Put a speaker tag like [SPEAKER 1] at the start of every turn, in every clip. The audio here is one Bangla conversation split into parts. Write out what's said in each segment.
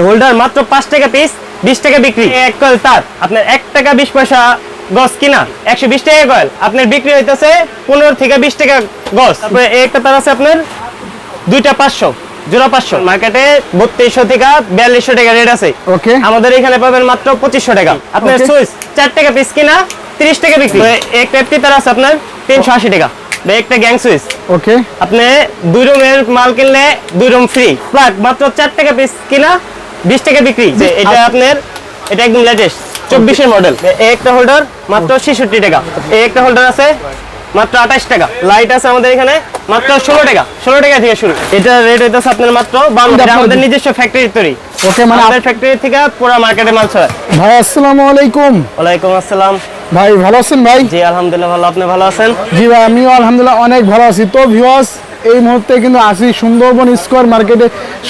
[SPEAKER 1] হোল্ডার মাত্র পাঁচ টাকা পিস বিশ টাকা বিক্রি। এক কয়েল তার। আপনার এক টাকা বিশ পয়সা গজ কিনা একশো বিশ টাকা কয়েল আপনার বিক্রি হইতেছে পনেরো থেকে বিশ টাকা গজ তারপরে একটা তার আছে আপনার দুইটা পাঁচশো জোড়া পাঁচশো। মার্কেটে বত্রিশশো থেকে বিয়াল্লিশশো টাকা রেট আছে।
[SPEAKER 2] ওকে
[SPEAKER 1] আমাদের এখানে পাবেন মাত্র পঁচিশশো টাকা। আপনার সুইচ চার টাকা পিস কিনা তিরিশ টাকা বিক্রি। এক পেপটি তার আছে আপনার তিনশো আশি টাকা। একটা গ্যাং সুইচ
[SPEAKER 2] ওকে
[SPEAKER 1] আপনি দুই রুমের মাল কিনলে দুই রুম ফ্রি মাত্র চার টাকা পিস কিনা বিশ টাকা বিক্রি। যে এটা আপনার এটা একদম লেটেস্ট চব্বিশের মডেল একটা হোল্ডার মাত্র ছেষট্টি টাকা। এই একটা হোল্ডার আছে মাত্র আঠাশ টাকা। লাইট আছে আমাদের এখানে মাত্র ষোলো টাকা। ষোলো টাকা থেকে শুরু। এটা রেট হইতেছে আপনার মাত্র বান্ন টাকা। আমাদের নিজস্ব ফ্যাক্টরি তৈরি।
[SPEAKER 2] ওকে মানে
[SPEAKER 1] আমাদের ফ্যাক্টরি থেকে পুরো মার্কেটে মাল ছড়ায়।
[SPEAKER 2] ভাই আসসালামু আলাইকুম।
[SPEAKER 1] ওয়ালাইকুম আসসালাম।
[SPEAKER 2] ভাই ভালো আছেন ভাই?
[SPEAKER 1] জি আলহামদুলিল্লাহ ভালো। আপনি ভালো আছেন?
[SPEAKER 2] জি ভাই আমিও আলহামদুলিল্লাহ অনেক ভালো আছি। তো ভিউয়ার্স এই মুহূর্তে কিন্তু আসি সুন্দরবন স্কোয়ার মার্কেটে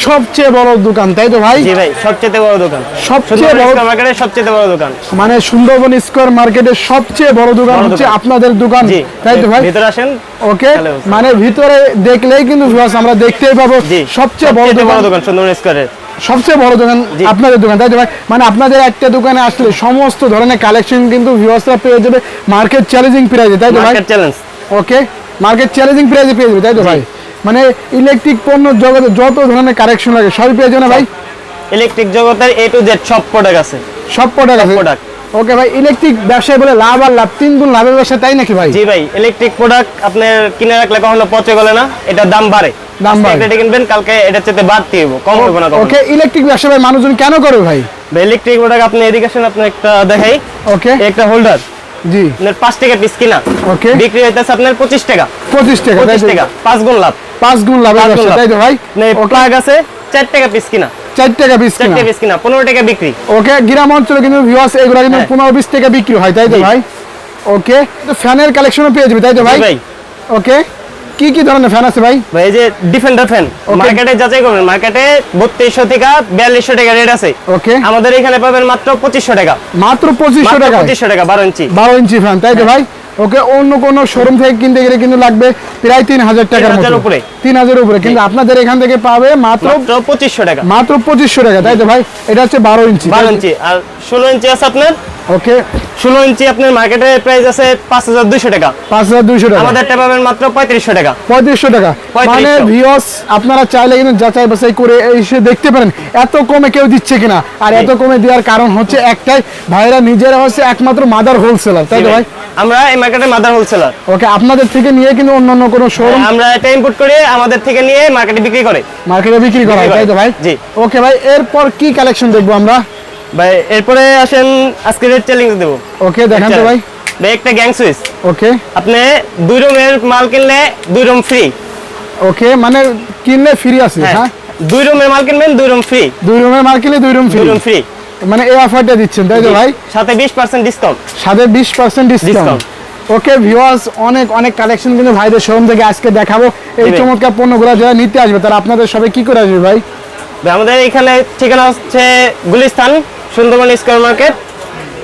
[SPEAKER 2] সবচেয়ে বড় দোকান তাই তো ভাই?
[SPEAKER 1] জি ভাই সবচেয়ে বড় দোকান।
[SPEAKER 2] সবচেয়ে বড়
[SPEAKER 1] মার্কেটের সবচেয়ে বড় দোকান।
[SPEAKER 2] মানে সুন্দরবন স্কোয়ার মার্কেটের সবচেয়ে বড় দোকান হচ্ছে আপনাদের দোকান তাই তো ভাই?
[SPEAKER 1] ভিতরে আসেন
[SPEAKER 2] ওকে মানে ভিতরে দেখলেই কিন্তু আমরা দেখতেই পাবো সবচেয়ে বড় দোকান।
[SPEAKER 1] দোকান সুন্দর স্কোয়ারের।
[SPEAKER 2] সবচেয়ে বড় দোকান আপনাদের দোকান তাই তো ভাই? মানে আপনাদের একটা দোকানে আসলে সমস্ত ধরনের কালেকশন কিন্তু ভিউয়ার্সরা পেয়ে যাবে মার্কেট চ্যালেঞ্জিং প্রাইসে তাই তো ভাই?
[SPEAKER 1] Market challenge
[SPEAKER 2] okay market challenging প্রাইসে পেয়ে যাবে তাই তো ভাই? মানে ইলেকট্রিক পণ্য জগতে যত ধরনের কারেকশন লাগে সবই পেয়ে যাবে ভাই?
[SPEAKER 1] ইলেকট্রিক জগতের এ টু জেড সব প্রোডাক্ট আছে।
[SPEAKER 2] সব প্রোডাক্ট আছে?
[SPEAKER 1] product।
[SPEAKER 2] ওকে ভাই ইলেকট্রিক ব্যবসায় বলে লাভ আর লাভ তিন গুণ লাভের ব্যবসা তাই নাকি ভাই?
[SPEAKER 1] জি ভাই ইলেকট্রিক প্রোডাক্ট আপনার কিনে রাখলে কখনো পচে গেলে না এটার দাম বাড়ে।
[SPEAKER 2] দাম বাড়ে।
[SPEAKER 1] একটা কিনবেন কালকে এটার চেয়ে বাড়তি হইব কম হবে না কখনো।
[SPEAKER 2] ওকে ইলেকট্রিক ব্যবসা ভাই মানুষজন কেন করে ভাই?
[SPEAKER 1] ইলেকট্রিক প্রোডাক্ট আপনি এদিকে আসেন আপনি একটা দেখাই।
[SPEAKER 2] ওকে
[SPEAKER 1] একটা হোল্ডার
[SPEAKER 2] জি।
[SPEAKER 1] আপনার 5 টাকা পিস কিনা?
[SPEAKER 2] ওকে।
[SPEAKER 1] বিক্রি হইতাছে আপনার পঁচিশ টাকা।
[SPEAKER 2] পঁচিশ টাকা তাই
[SPEAKER 1] পঁচিশ
[SPEAKER 2] তো?
[SPEAKER 1] টাকা 5 গুণ লাভ।
[SPEAKER 2] 5 গুণ লাভ
[SPEAKER 1] লাভ।
[SPEAKER 2] তাই তো ভাই?
[SPEAKER 1] প্লাগ আছে চার টাকা পিস কিনা।
[SPEAKER 2] চার টাকা পিস কিনা।
[SPEAKER 1] টাকা পিস কিনা পনেরো টাকা বিক্রি।
[SPEAKER 2] ওকে গ্রাম অঞ্চলে কিন্তু ভিউয়ার্স এগুলা কিন্তু
[SPEAKER 1] হ্যাঁ।
[SPEAKER 2] পনেরো বিশ টাকা বিক্রি হয় তাই তো ভাই? ওকে তো ফ্যানের কালেকশনও পেয়ে যাবে তাই তো ভাই?
[SPEAKER 1] ভাই।
[SPEAKER 2] ওকে। কি কি ধরনের ফ্যান আছে ভাই?
[SPEAKER 1] ভাই এই যে ডিফেন্ডার ফ্যান. মার্কেটে যাচাই করবেন মার্কেটে বত্রিশশো টাকা বিয়াল্লিশশো টাকা রেট আছে।
[SPEAKER 2] ওকে
[SPEAKER 1] আমাদের এখানে পাবেন মাত্র 2500 টাকা।
[SPEAKER 2] মাত্র 2500 টাকা
[SPEAKER 1] 2500 টাকা বারো ইঞ্চি
[SPEAKER 2] বারো ইঞ্চি ফ্যান তাই তো ভাই? ওকে অন্য কোন শোরুম থেকে কিনতে গেলে কিন্তু লাগবে প্রায় তিন হাজার টাকার মতো।
[SPEAKER 1] উপরে।
[SPEAKER 2] তিন হাজার উপরে কিন্তু আপনাদের এখান থেকে পাবে মাত্র
[SPEAKER 1] মাত্র পঁচিশশো টাকা।
[SPEAKER 2] মাত্র পঁচিশশো টাকা তাই তো ভাই? এটা হচ্ছে বারো ইঞ্চি
[SPEAKER 1] বারো ইঞ্চি। আর ষোলো ইঞ্চি আছে আপনার?
[SPEAKER 2] ওকে।
[SPEAKER 1] ষোলো ইঞ্চি আপনার মার্কেটে প্রাইস আছে পাঁচ হাজার দুইশো টাকা।
[SPEAKER 2] পাঁচ হাজার দুইশো টাকা।
[SPEAKER 1] আমাদেরটা পাবেন মাত্র পঁয়ত্রিশশো টাকা।
[SPEAKER 2] পঁয়ত্রিশশো টাকা। মানে ভিওস আপনারা চাইলে কিন্তু যাচাই বাছাই করে এসে দেখতে পারেন এত কমে কেউ দিচ্ছে কিনা। আর এত কমে দেওয়ার কারণ হচ্ছে একটাই ভাইরা নিজেরা হচ্ছে একমাত্র মাদার হোলসেলার তাই তো ভাই?
[SPEAKER 1] আমরা এই মার্কেটে মাদার হোলসেলার
[SPEAKER 2] ওকে আপনাদের থেকে নিয়ে কিন্তু অন্য অন্য কোনো শোরুম
[SPEAKER 1] আমরা এটা ইম্পোর্ট করে আমাদের থেকে নিয়ে মার্কেটে বিক্রি করে।
[SPEAKER 2] মার্কেটে বিক্রি করা হয় তাই তো ভাই?
[SPEAKER 1] জি।
[SPEAKER 2] ওকে ভাই এরপর কি কালেকশন দেখব আমরা?
[SPEAKER 1] ভাই এরপরে আসেন আজকে রেট চ্যালেঞ্জ দেবো।
[SPEAKER 2] ওকে দেখান তো ভাই।
[SPEAKER 1] ভাই একটা গ্যাং সুইচ
[SPEAKER 2] ওকে
[SPEAKER 1] আপনি দুই রুমের মাল কিনলে দুই রুম ফ্রি
[SPEAKER 2] ওকে মানে কিনলে ফ্রি আছে
[SPEAKER 1] হ্যাঁ
[SPEAKER 2] হ্যাঁ?
[SPEAKER 1] দুই রুমের মাল কিনবেন দুই রুম ফ্রি
[SPEAKER 2] দুই রুমের মাল কিনলে দুই রুম ফ্রি
[SPEAKER 1] দুই রুম ফ্রি
[SPEAKER 2] মানে এই অফারটা দিচ্ছেন তাই তো ভাই?
[SPEAKER 1] সাথে বিশ পার্সেন্ট ডিসকাউন্ট
[SPEAKER 2] সাথে বিশ পার্সেন্ট ডিসকাউন্ট ওকে ভিউয়ার্স অনেক অনেক কালেকশন কিন্তু ভাইদের শোরুম থেকে আজকে দেখাবো। এই চমৎকার পণ্যগুলো যারা নিতে আসবে তারা আপনাদের সবাই কি করে আসবে ভাই
[SPEAKER 1] আমাদের এখানে ঠিকানা হচ্ছে গুলিস্তান সুন্দরবন স্কোয়ার মার্কেট।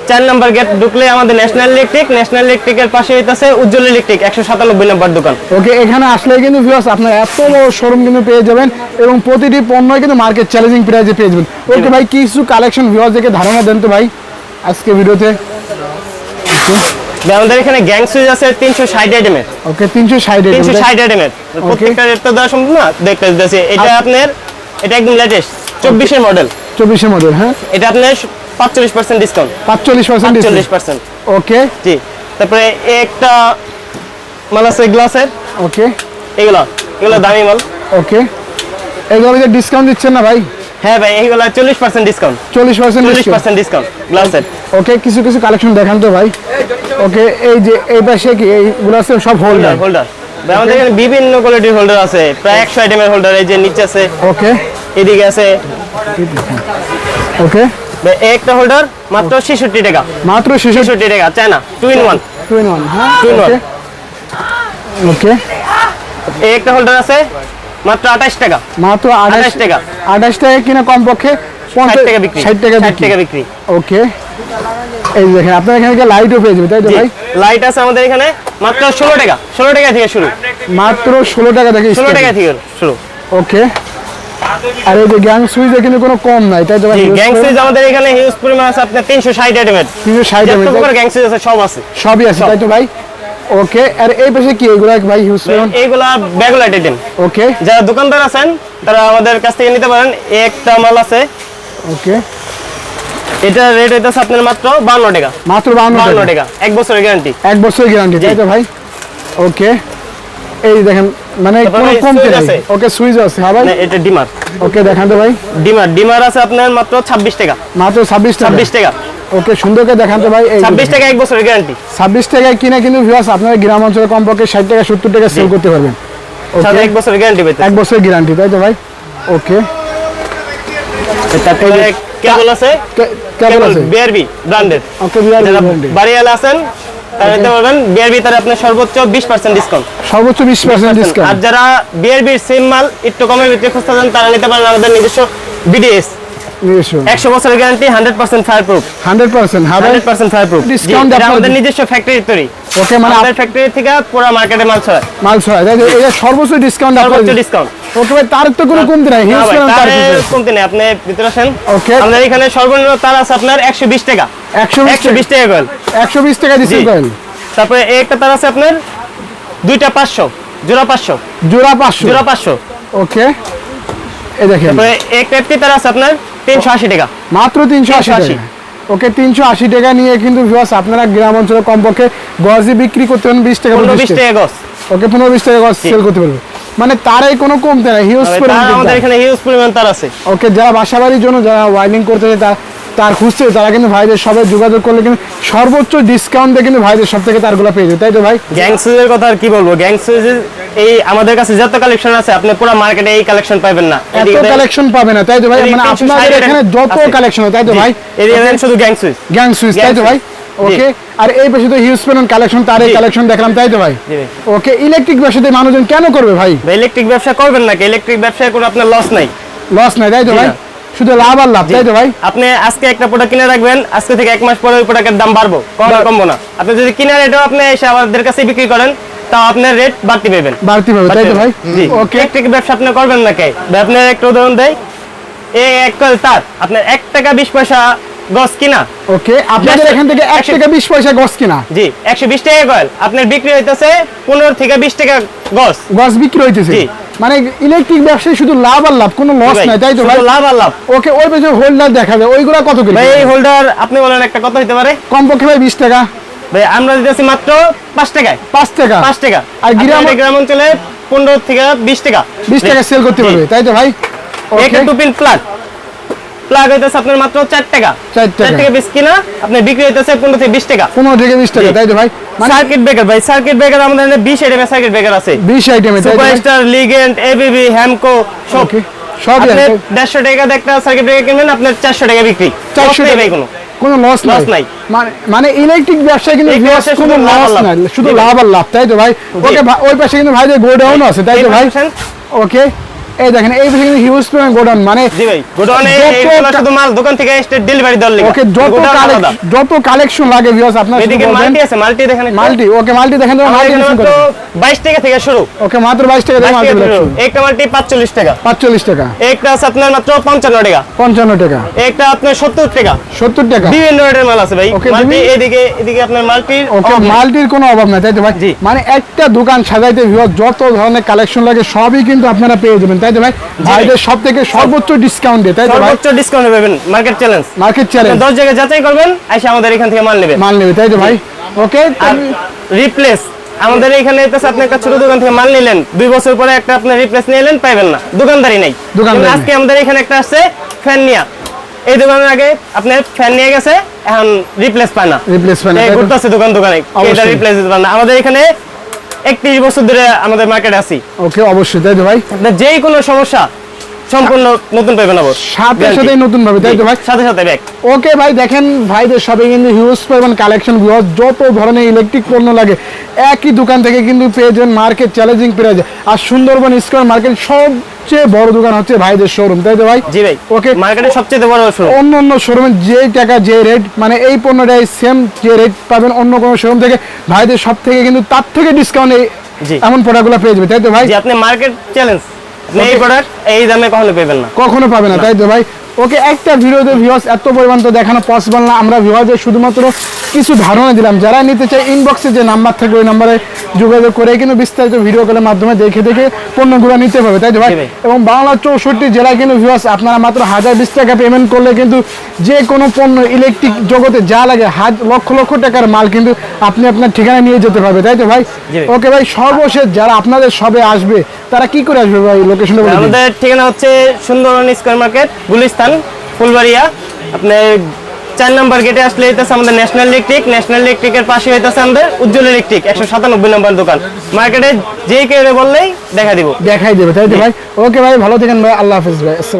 [SPEAKER 1] চার নম্বর গেট ঢুকলে আমাদের ন্যাশনাল ইলেকট্রিক ন্যাশনাল ইলেকট্রিকের পাশে হইতেছে উজ্জ্বল ইলেকট্রিক একশো সাতানব্বই নম্বর দোকান।
[SPEAKER 2] ওকে এখানে আসলে কিন্তু ভিউয়ার্স আপনার এত বড় শোরুম কিন্তু পেয়ে যাবেন এবং প্রতিটি পণ্য কিন্তু মার্কেট চ্যালেঞ্জিং প্রাইসে পেয়ে যাবেন। ওকে ভাই কিছু কালেকশন ভিউয়ার্স দেখে ধারণা দেন তো ভাই আজকে ভিডিওতে।
[SPEAKER 1] আমাদের এখানে গ্যাং সুইচ আছে তিনশো ষাট আইটেমের
[SPEAKER 2] ওকে তিনশো ষাট
[SPEAKER 1] তিনশো ষাট আইটেমের প্রত্যেকটা রেট তো দেওয়া সম্ভব না? দেখতে দিতেছি এটা আপনার এটা একদম লেটেস্ট চব্বিশের মডেল
[SPEAKER 2] চব্বিশের মধ্যে হ্যাঁ?
[SPEAKER 1] এটা আপনার পাঁচচল্লিশ পার্সেন্ট ডিসকাউন্ট
[SPEAKER 2] পাঁচচল্লিশ পার্সেন্ট
[SPEAKER 1] চল্লিশ পার্সেন্ট
[SPEAKER 2] ওকে
[SPEAKER 1] জি। তারপরে একটা মাল আছে গ্লাসের।
[SPEAKER 2] ওকে
[SPEAKER 1] এগুলো। এগুলো দামি মাল।
[SPEAKER 2] ওকে এগুলো ডিসকাউন্ট দিচ্ছেন না ভাই?
[SPEAKER 1] হ্যাঁ ভাই এইগুলো চল্লিশ পার্সেন্ট ডিসকাউন্ট
[SPEAKER 2] চল্লিশ পার্সেন্ট
[SPEAKER 1] চল্লিশ পার্সেন্ট ডিসকাউন্ট গ্লাসের।
[SPEAKER 2] ওকে কিছু কিছু কালেকশন দেখান তো ভাই। ওকে এই যে এই পাশে কি এইগুলো আছে সব হোল্ডার
[SPEAKER 1] হোল্ডার আমাদের এখানে বিভিন্ন কোয়ালিটির হোল্ডার আছে। প্রায় একশো আইটেমের হোল্ডার এই যে নিচে আছে।
[SPEAKER 2] ওকে
[SPEAKER 1] এদিকে আছে।
[SPEAKER 2] ওকে
[SPEAKER 1] একটা হোল্ডার মাত্র ছেষট্টি টাকা।
[SPEAKER 2] মাত্র শিশু
[SPEAKER 1] ছেষট্টি টাকা China two in one
[SPEAKER 2] two in one হ্যাঁ?
[SPEAKER 1] Two in one.
[SPEAKER 2] ওকে
[SPEAKER 1] একটা হোল্ডার আছে মাত্র আঠাশ টাকা।
[SPEAKER 2] মাত্র আঠাশ
[SPEAKER 1] আঠাশ টাকা।
[SPEAKER 2] আঠাশ টাকা কিনা কমপক্ষে
[SPEAKER 1] ষাট টাকা বিক্রি।
[SPEAKER 2] টাকা
[SPEAKER 1] ষাট
[SPEAKER 2] বিক্রি।
[SPEAKER 1] টাকা বিক্রি।
[SPEAKER 2] ওকে এই দেখেন আপনার এখানে লাইটও পেয়ে যাবে তাই তো ভাই?
[SPEAKER 1] লাইট আছে আমাদের এখানে মাত্র ষোলো টাকা। ষোলো টাকা থেকে শুরু।
[SPEAKER 2] মাত্র ষোলো টাকা থেকে
[SPEAKER 1] ষোলো টাকা থেকে শুরু।
[SPEAKER 2] ওকে আর এই যে গ্যাং সুইচে কিন্তু কোনো কম নাই তাই তো ভাই
[SPEAKER 1] গ্যাং সুইচ আমাদের এখানে হিউজ পরিমাণ আছে আপনার তিনশো ষাট আইটেমের
[SPEAKER 2] তিনশো ষাট
[SPEAKER 1] যত
[SPEAKER 2] এমএল
[SPEAKER 1] প্রকার গ্যাং সুইচ আছে সব আছে।
[SPEAKER 2] সবই আছে তাই তো ভাই? ওকে আর এই পাশে কি এগুলো ভাই হিউজ
[SPEAKER 1] এইগুলা ব্যাগুলাইট আইটেম
[SPEAKER 2] ওকে
[SPEAKER 1] যারা দোকানদার আছেন তারা আমাদের কাছ থেকে নিতে পারেন। একটা মাল আছে।
[SPEAKER 2] ওকে
[SPEAKER 1] এটা রেট হইতেছে আপনার মাত্র বান্ন টাকা।
[SPEAKER 2] মাত্র বান্ন
[SPEAKER 1] বান্ন
[SPEAKER 2] টাকা।
[SPEAKER 1] টাকা। এক বছরের গ্যারান্টি
[SPEAKER 2] এক বছর গ্যারান্টি তাই তো ভাই? ওকে এই দেখেন মানে কোনো কমতে নাই। ওকে সুইচ আছে। হ্যাঁ ভাই?
[SPEAKER 1] এটা ডিমার।
[SPEAKER 2] ওকে দেখান তো ভাই।
[SPEAKER 1] ডিমার ডিমার আছে আপনার মাত্র ছাব্বিশ টাকা।
[SPEAKER 2] মাত্র ছাব্বিশ টাকা?
[SPEAKER 1] ছাব্বিশ টাকা।
[SPEAKER 2] ওকে সুন্দর করে দেখান তো ভাই। এই
[SPEAKER 1] ছাব্বিশ টাকা এক বছরের গ্যারান্টি
[SPEAKER 2] ছাব্বিশ টাকায় কিনে কিন্তু ভিউয়ার্স আপনারা গ্রাম অঞ্চলে কমপক্ষে ষাট টাকা সত্তর টাকা সেল করতে পারবেন।
[SPEAKER 1] সাথে
[SPEAKER 2] ওকে?
[SPEAKER 1] এক বছরের গ্যারান্টি পেতে
[SPEAKER 2] এক বছরের গ্যারান্টি তাই তো ভাই? ওকে।
[SPEAKER 1] তারপরে কেবল আছে?
[SPEAKER 2] কেবল আছে।
[SPEAKER 1] বিআরবি ব্র্যান্ডের
[SPEAKER 2] ওকে বিআর
[SPEAKER 1] যারা
[SPEAKER 2] গ্যারান্টি
[SPEAKER 1] আছেন নিতে পারবেন। বিআরবি তারা আপনার সর্বোচ্চ বিশ পার্সেন্ট ডিসকাউন্ট
[SPEAKER 2] সর্বোচ্চ বিশ পার্সেন্ট
[SPEAKER 1] আর যারা বিআরবির সেম মাল একটু কমের ভিতরে খুঁজতে চান তারা নিতে পারেন আমাদের নিজস্ব বিডিএস একশো বছরের guarantee hundred percent fire proof
[SPEAKER 2] hundred percent
[SPEAKER 1] hundred percent fire proof
[SPEAKER 2] আপনার-
[SPEAKER 1] আমাদের নিজস্ব ফ্যাক্টরি তৈরি।
[SPEAKER 2] ওকে মানে
[SPEAKER 1] আমাদের ফ্যাক্টরি থেকে পুরো মার্কেটে মাল ছড়ায়।
[SPEAKER 2] মাল ছড়ায়। এটা সর্বোচ্চ ডিসকাউন্ট
[SPEAKER 1] সর্বোচ্চ ডিসকাউন্ট
[SPEAKER 2] ওকে ভাই তার তো কোনো কমতি নাই। হিউজ তার
[SPEAKER 1] কমতে নেই। আপনি ভিতরে আসেন।
[SPEAKER 2] Okay.
[SPEAKER 1] আমাদের এখানে সর্বনিম্ন তার আছে আপনার একশো বিশ টাকা।
[SPEAKER 2] একশো
[SPEAKER 1] একশো বিশ টাকা। কয়েল
[SPEAKER 2] একশো বিশ টাকা দিচ্ছেন কয়েল
[SPEAKER 1] তারপরে একটা তার আছে আপনার দুইটা পাঁচশো জোড়া পাঁচশো।
[SPEAKER 2] জোড়া পাঁচশো?
[SPEAKER 1] জোড়া পাঁচশো।
[SPEAKER 2] ওকে। এই দেখেন।
[SPEAKER 1] তারপরে তার আছে আপনার তিনশো আশি টাকা।
[SPEAKER 2] মাত্র
[SPEAKER 1] 380
[SPEAKER 2] টাকা। ওকে তিনশো আশি টাকা নিয়ে কিন্তু ভিউয়ার্স আপনারা গ্রাম অঞ্চলে কমপক্ষে গজে বিক্রি করতে পারেন বিশ টাকা
[SPEAKER 1] পনেরো
[SPEAKER 2] পঁচিশ
[SPEAKER 1] বিশ
[SPEAKER 2] টাকা।
[SPEAKER 1] টাকা গছ
[SPEAKER 2] ওকে পনেরো বিশ টাকা গজ সেল করতে পারবে। মানে তারাই কোনো কমতে নাই হিউজ
[SPEAKER 1] তার আমাদের এখানে হিউজ পরিমাণ তার আছে।
[SPEAKER 2] ওকে যারা বাসা বাড়ির জন্য যারা ওয়াইলিং করতে চায় তার তার খুঁজছে তারা কিন্তু ভাইদের সবাই যোগাযোগ করলে কিন্তু সর্বোচ্চ ডিসকাউন্টে কিন্তু ভাইদের সব থেকে তারগুলো পেয়ে যাবে তাই তো ভাই?
[SPEAKER 1] গ্যাং কথা আর কি বলব? গ্যাং এই আমাদের কাছে যত কালেকশন আছে আপনি পুরো মার্কেটে এই কালেকশন পাবেন না।
[SPEAKER 2] এত কালেকশন পাবে না তাই তো ভাই? মানে আপনাদের এখানে যত কালেকশন তাই তো ভাই?
[SPEAKER 1] এদিকে দেখেন শুধু গ্যাং সুইচ
[SPEAKER 2] তাই তো ভাই? ওকে? আর এই পাশে তো হিউজ পেন কালেকশন তার এই কালেকশন দেখলাম তাই তো ভাই? ওকে ইলেকট্রিক ব্যবসাতে মানুষজন কেন করবে ভাই?
[SPEAKER 1] ইলেকট্রিক ব্যবসা করবেন নাকি? ইলেকট্রিক ব্যবসায় কোনো আপনার লস নাই।
[SPEAKER 2] লস নাই তাই তো ভাই?
[SPEAKER 1] না।
[SPEAKER 2] শুধু লাভ আর লাভ তাই তো ভাই?
[SPEAKER 1] আপনি আজকে একটা প্রোডাক্ট কিনে রাখবেন আজকে থেকে এক মাস পরে ওই প্রোডাক্টের দাম বাড়বো কম কমবো না। আপনি যদি কিনে রেটও আপনি এসে আমাদের কাছে বিক্রি করেন তাও আপনার রেট বাড়তি পাবেন।
[SPEAKER 2] বাড়তি পাবে তাই তো ভাই? ওকে।
[SPEAKER 1] ইলেকট্রিক ব্যবসা আপনি করবেন না কে? আপনার একটা উদাহরণ দেয় এই এক কয়েল তার আপনার এক টাকা বিশ পয়সা গছ কিনা?
[SPEAKER 2] ওকে আপনাদের এখান থেকে এক
[SPEAKER 1] একশো-
[SPEAKER 2] টাকা বিশ পয়সা গছ কিনা?
[SPEAKER 1] জি একশো বিশ টাকা কয়েল আপনার বিক্রি হইতেছে পনেরো থেকে বিশ টাকা গছ।
[SPEAKER 2] গছ বিক্রি হইতেছে?
[SPEAKER 1] জি।
[SPEAKER 2] মানে ইলেকট্রিক ব্যবসায় শুধু লাভ আর লাভ কোনো লস নাই তাই তো ভাই?
[SPEAKER 1] লাভ আর লাভ।
[SPEAKER 2] ওকে ওই পেছনে হোল্ডার দেখা যায় ওইগুলা কত কিলো?
[SPEAKER 1] ভাই এই হোল্ডার আপনি বলেন একটা কথা হতে পারে?
[SPEAKER 2] কমপক্ষে ভাই বিশ টাকা।
[SPEAKER 1] ভাই আমরা দিতেছি মাত্র 5 টাকায়।
[SPEAKER 2] 5 টাকা?
[SPEAKER 1] 5 টাকা।
[SPEAKER 2] আর গ্রাম-
[SPEAKER 1] গ্রাম অঞ্চলে পনেরো থেকে বিশ টাকা।
[SPEAKER 2] বিশ টাকা সেল করতে পারবে তাই তো ভাই? এক
[SPEAKER 1] একটা টু পিন প্লাগ প্লাগ হইতেছে আপনার মাত্র চার টাকা।
[SPEAKER 2] চার টাকা।
[SPEAKER 1] চার টাকা। বিশ কিনা আপনার বিক্রি হইতেছে পনেরো থেকে বিশ টাকা।
[SPEAKER 2] পনেরো থেকে বিশ টাকা তাই তো ভাই? মানে
[SPEAKER 1] সার্কিট ব্রেকার ভাই সার্কিট ব্রেকার আমাদের এখানে বিশ আইটেমের সার্কিট ব্রেকার আছে।
[SPEAKER 2] বিশ আইটেমে তাই তো ভাই?
[SPEAKER 1] সুপারস্টার লিগেন্ড এবিবি হ্যামকো সব।
[SPEAKER 2] সবই
[SPEAKER 1] আপনি
[SPEAKER 2] আছে।
[SPEAKER 1] দেড়শো টাকা দিয়ে একটা সার্কিট ব্রেকার কিনবেন আপনার চারশো টাকা বিক্রি।
[SPEAKER 2] চারশো
[SPEAKER 1] Loss নেই
[SPEAKER 2] টাকা।
[SPEAKER 1] ভাই কোনো।
[SPEAKER 2] কোনো লস
[SPEAKER 1] Loss
[SPEAKER 2] নাই। মানে মানে ইলেকট্রিক ব্যবসায় কিন্তু কোনো লস। নাই। শুধু লাভ আর লাভ তাই তো ভাই? ওকে ওই পাশে কিন্তু ভাইদের গোডাউন আছে তাই তো ভাই?
[SPEAKER 1] 8%?
[SPEAKER 2] ওকে এই দেখেন এই কিন্তু হিউজ পরিমাণ গোডাউন মানে
[SPEAKER 1] জি ভাই গোডাউনে এইগুলো শুধু মাল দোকান থেকে স্টেট ডেলিভারি দেওয়ার লিগে।
[SPEAKER 2] ওকে যত। যত কালেকশন লাগে ভিউয়ার্স আপনারা
[SPEAKER 1] এদিকে মাল্টি আছে মাল্টি দেখেন
[SPEAKER 2] মাল্টি ওকে মাল্টি দেখেন তো মাল্টি
[SPEAKER 1] এখানে
[SPEAKER 2] মেশিন করে
[SPEAKER 1] বাইশ টাকা থেকে শুরু।
[SPEAKER 2] ওকে মাত্র বাইশ টাকা দিয়ে
[SPEAKER 1] 22 টাকা থেকে।
[SPEAKER 2] কালেকশন
[SPEAKER 1] একটা মাল্টি পাঁচচল্লিশ টাকা।
[SPEAKER 2] পাঁচচল্লিশ টাকা।
[SPEAKER 1] একটা আছে আপনার মাত্র পঞ্চান্ন টাকা।
[SPEAKER 2] পঞ্চান্ন টাকা।
[SPEAKER 1] একটা আপনার সত্তর টাকা।
[SPEAKER 2] সত্তর টাকা।
[SPEAKER 1] বিভিন্ন রেটের মাল আছে ভাই। মাল্টি এদিকে এদিকে আপনার মাল্টির
[SPEAKER 2] ওকে। মাল্টির কোনো অভাব নাই তাই তো ভাই? মানে একটা দোকান সাজাইতে ভিউয়ার যত ধরনের কালেকশন লাগে সবই কিন্তু আপনারা পেয়ে যাবেন তাই তো ভাই? ভাইদের সব থেকে সর্বোচ্চ ডিসকাউন্ট তাই তো ভাই?
[SPEAKER 1] সর্বোচ্চ ডিসকাউন্ট পাবেন মার্কেট চ্যালেঞ্জ
[SPEAKER 2] মার্কেট চ্যালেঞ্জ
[SPEAKER 1] দশ জায়গায় যাচাই করবেন এসে আমাদের এখান থেকে মাল নেবেন।
[SPEAKER 2] মাল নেবে তাই তো ভাই? ওকে
[SPEAKER 1] রিপ্লেস আমাদের এখানে হইতেছে আপনি একটা ছোট দোকান থেকে মাল নিলেন দুই বছর পরে একটা আপনি রিপ্লেস নিলেন পাইবেন না। দোকানদারি নেই।
[SPEAKER 2] দোকানদারি
[SPEAKER 1] আজকে আমাদের এখানে একটা আসছে ফ্যান নিয়া। এই দোকানের আগে আপনি ফ্যান নিয়ে গেছে এখন রিপ্লেস পায় না।
[SPEAKER 2] রিপ্লেসমেন্ট
[SPEAKER 1] এই ঘুরতেছে দোকান দোকানে। এটা রিপ্লেস দিতে পারে না। আমাদের এখানে একত্রিশ বছর ধরে আমাদের মার্কেটে আছি।
[SPEAKER 2] ওকে অবশ্যই তাই তো ভাই?
[SPEAKER 1] যে যেই কোনো সমস্যা সম্পূর্ণ নতুন পাবেন আবার।
[SPEAKER 2] সাথে সাথে নতুন ভাবে তাই তো ভাই?
[SPEAKER 1] সাথে সাথে ব্যাগ।
[SPEAKER 2] ওকে ভাই দেখেন ভাইদের সবে কিন্তু হিউজ পরিমাণ কালেকশন যত ধরনের ইলেকট্রিক পণ্য লাগে একই দোকান থেকে কিন্তু পেয়ে যাবেন মার্কেট চ্যালেঞ্জিং প্রাইজে আর সুন্দরবন স্কোয়ার মার্কেট সবচেয়ে বড় দোকান হচ্ছে ভাইদের শোরুম তাই তো ভাই?
[SPEAKER 1] জি ভাই
[SPEAKER 2] ওকে।
[SPEAKER 1] মার্কেটে সবচেয়ে বড়
[SPEAKER 2] অন্য অন্য শোরুমে যে টাকা যে রেট মানে এই পণ্যটাই সেম যে রেট পাবেন অন্য কোনো শোরুম থেকে। ভাইদের সব থেকে কিন্তু তার থেকে ডিসকাউন্ট। এমন প্রোডাক্টগুলো পেয়ে যাবে তাই তো ভাই?
[SPEAKER 1] আপনি মার্কেট চ্যালেঞ্জ এই প্রোডাক্ট এই দামে কখনো পাবেন না।
[SPEAKER 2] কখনো পাবে না। তাই তো ভাই? ওকে একটা ভিডিওতে ভিউয়ার্স এত পরিমাণ তো দেখানো পসিবল না। আমরা ভিউয়ারদের শুধুমাত্র কিছু ধারণা দিলাম। যারা নিতে চায় ইনবক্সে যে নাম্বার থাকবে ওই নাম্বারে যোগাযোগ করে কিন্তু বিস্তারিত ভিডিও কলের মাধ্যমে দেখে দেখে পণ্যগুলো নিতে পারবে তাই তো ভাই? এবং বাংলা চৌষট্টি জেলায় কিন্তু ভিউয়ার্স আপনারা মাত্র হাজার বিশ টাকা পেমেন্ট করলে কিন্তু যে কোনো পণ্য ইলেকট্রিক জগতে যা লাগে হাজ লক্ষ লক্ষ টাকার মাল কিন্তু আপনি আপনার ঠিকানা নিয়ে যেতে পারবে তাই তো ভাই? ওকে ভাই সর্বশেষ যারা আপনাদের সবে আসবে তারা কি করে আসবে ভাই লোকেশনটা
[SPEAKER 1] আমাদের ঠিকানা হচ্ছে সুন্দরবন স্কোয়ার মার্কেট গুলিস্তান ফুলবাড়িয়া। আপনার চার নম্বর গেটে আসলে হইতেছে আমাদের ন্যাশনাল ইলেকট্রিক ন্যাশনাল ইলেকট্রিকের পাশে হইতেছে আমাদের উজ্জ্বল ইলেকট্রিক একশো সাতানব্বই নম্বর দোকান। মার্কেটে যে কেউ বললেই দেখা দিব।
[SPEAKER 2] দেখাই দেবে, তাই তো ভাই? ওকে ভাই, ভালো থাকেন ভাই, আল্লাহ হাফিজ ভাই।